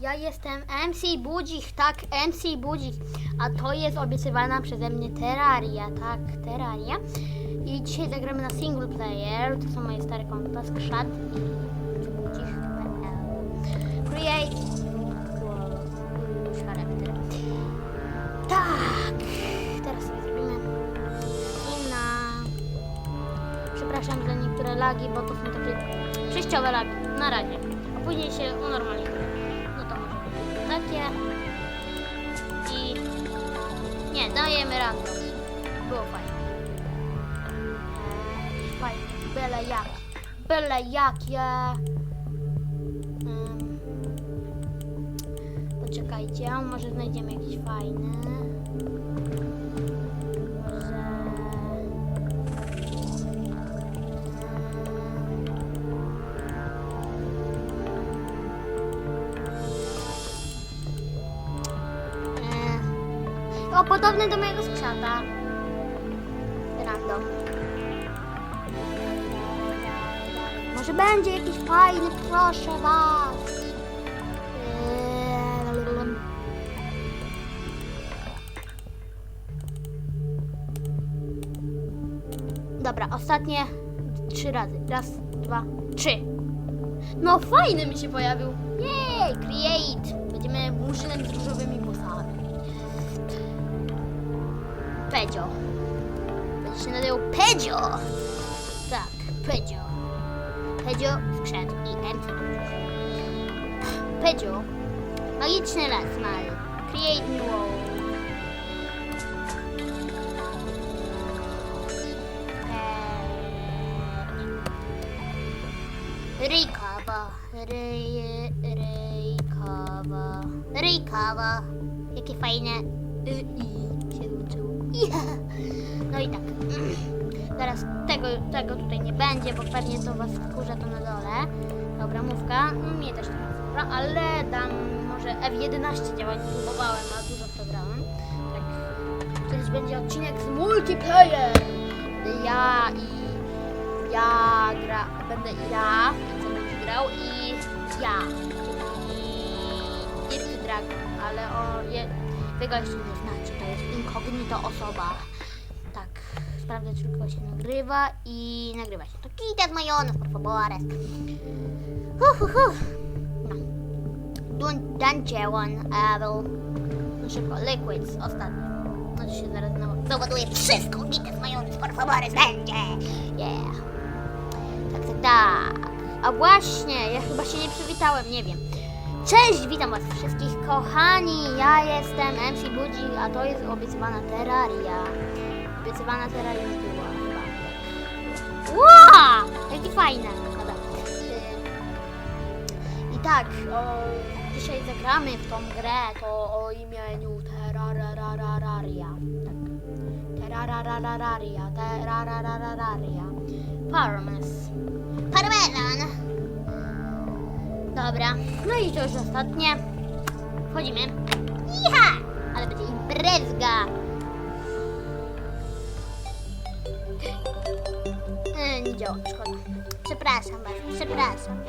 Ja jestem MC Budzik, tak, MC Budzik. A to jest obiecywana przeze mnie Terraria, tak, Terraria. I dzisiaj zagramy na single player. To są moje stare konta, skrzat i budzik.pl. Create charakter. Tak, teraz sobie zrobimy inna. Przepraszam za niektóre lagi, bo to są takie przejściowe lagi. Na razie. A później się unormalizuje. Takie. I nie, dajemy random. Było fajnie. Eee, fajnie. Byle jak. Byle jakie. Ym, Poczekajcie, może znajdziemy jakieś fajne. O, podobny do mojego skrzata. Random. Może będzie jakiś fajny, proszę was. Eee, Dobra, ostatnie trzy razy. Raz, dwa, trzy. No fajny mi się pojawił. Pedzio. Będzie się nazywał Pedzio. Tak, Pedzio. Pedzio skrzat i MC. Pedzio. Magiczny las mal. Create new world. Ryjkawa, ryj, ryjkawa, ryjkawa. Jakie fajne y. Ja. No i tak. Teraz tego, tego tutaj nie będzie, bo pewnie to was wkurza to na dole. Dobra, mówka. Mnie też to wkurza, ale dam może F11 działać. Próbowałem, a dużo w to grałem. Tak. Kiedyś będzie odcinek z multiplayer. Ja i ja gra, będę i ja, co będziesz grał i ja, czyli Dirty Dragon, ale o, je, wy jeszcze nie znacie, to jest incognito osoba. Sprawdzę, tylko się nagrywa i nagrywa się. To quitas mayones, por favores. Hu, hu, hu. No. Dun, dungeon, Abel. No szybko, liquids, ostatni. No to się zaraz znowu załaduje wszystko, quitas mayones, por favores, będzie. Yeah. Tak, tak, tak. A właśnie, ja chyba się nie przywitałem, nie wiem. Cześć, witam was wszystkich kochani. Ja jestem MC Budzik, a to jest obiecywana Terraria. Obiecywana Terraria już była. Wow! Fajne. Dobra. I tak, o, dzisiaj zagramy w tą grę, to o imieniu Terrararia. Tak. Terrarararia, Terrarararia. Parmes. Parmesan. Dobra, no i to już ostatnie. Wchodzimy. Iha! Ale będzie imprezga. Nie działa, szkoda. Przepraszam bardzo, przepraszam.